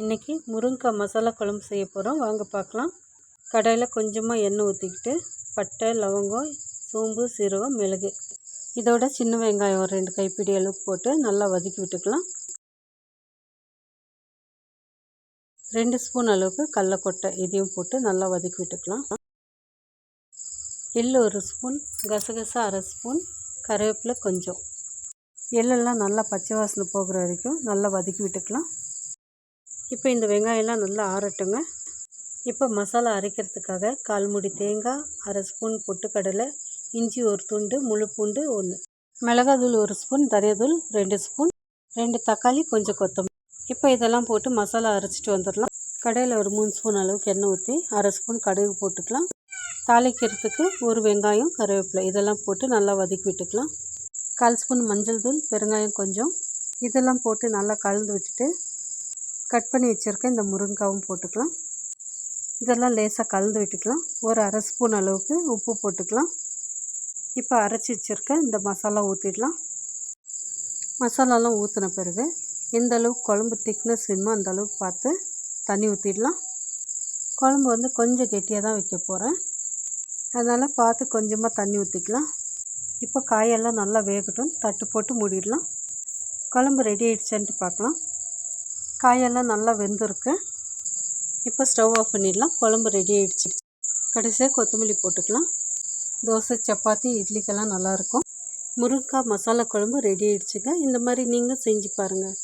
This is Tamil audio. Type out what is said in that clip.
இன்றைக்கி முருங்கை மசாலா குழம்பு செய்ய போகிறோம் வாங்க பார்க்கலாம். கடையில் கொஞ்சமாக எண்ணெய் ஊற்றிக்கிட்டு பட்டை லவங்கம் சோம்பு சீரகம் மிளகு. இதோட சின்ன வெங்காயம் ஒரு ரெண்டு கைப்பிடி அளவுக்கு போட்டு நல்லா வதக்கி விட்டுக்கலாம். ரெண்டு ஸ்பூன் அளவுக்கு கடலக்கொட்டை இதையும் போட்டு நல்லா வதக்கி விட்டுக்கலாம். எள்ளு ஒரு ஸ்பூன் கசகசா அரை ஸ்பூன் கருவேப்பிலை கொஞ்சம். எள்ளெல்லாம் நல்லா பச்சை வாசனை போகிற வரைக்கும் நல்லா வதக்கி விட்டுக்கலாம். இப்போ இந்த வெங்காயம்லாம் நல்லா ஆறட்டுங்க. இப்போ மசாலா அரைக்கிறதுக்காக கால் மூடி தேங்காய் அரை ஸ்பூன் பொட்டுக்கடலை இஞ்சி ஒரு துண்டு முழு பூண்டு ஒன்று. மிளகாத்தூள் ஒரு ஸ்பூன் தரையதூள் ரெண்டு ஸ்பூன் ரெண்டு தக்காளி கொஞ்சம் கொத்தமல்லி. இப்போ இதெல்லாம் போட்டு மசாலா அரைச்சிட்டு வந்துடலாம். கடையில் ஒரு மூணு ஸ்பூன் அளவுக்கு எண்ணெய் ஊற்றி அரை ஸ்பூன் கடுகு போட்டுக்கலாம். தாளிக்கிறதுக்கு ஒரு வெங்காயம் கருவேப்பிலை. இதெல்லாம் போட்டு நல்லா வதக்கி விட்டுக்கலாம். கால் ஸ்பூன் மஞ்சள் தூள் பெருங்காயம் கொஞ்சம். இதெல்லாம் போட்டு நல்லா கலந்து விட்டுட்டு கட் பண்ணி வச்சுருக்க இந்த முருங்காவும் போட்டுக்கலாம். இதெல்லாம் லேசாக கலந்து விட்டுக்கலாம். ஒரு அரை ஸ்பூன் அளவுக்கு உப்பு போட்டுக்கலாம். இப்போ அரைச்சி வச்சுருக்க இந்த மசாலா ஊற்றிடலாம். மசாலாலாம் ஊற்றின பிறகு எந்த அளவுக்கு குழம்பு திக்னஸ் வேணுமோ அந்த அளவுக்கு பார்த்து தண்ணி ஊற்றிடலாம். குழம்பு வந்து கொஞ்சம் கெட்டியாக தான் வைக்க போகிறேன். அதனால் பார்த்து கொஞ்சமாக தண்ணி ஊற்றிக்கலாம். இப்போ காயெல்லாம் நல்லா வேகட்டும். தட்டு போட்டு மூடிடலாம். குழம்பு ரெடி ஆகிடுச்சான்ட்டு பார்க்கலாம். காயெல்லாம் நல்லா வெந்திருக்கு. இப்போ ஸ்டவ் ஆஃப் பண்ணிடலாம். குழம்பு ரெடி ஆகிடுச்சு கடைசியாக கொத்தமல்லி போட்டுக்கலாம். தோசை சப்பாத்தி இட்லிக்கெல்லாம் நல்லாயிருக்கும் முருங்கைக்காய் மசாலா குழம்பு ரெடி ஆகிடுச்சுங்க இந்த மாதிரி நீங்களும் செஞ்சு பாருங்கள்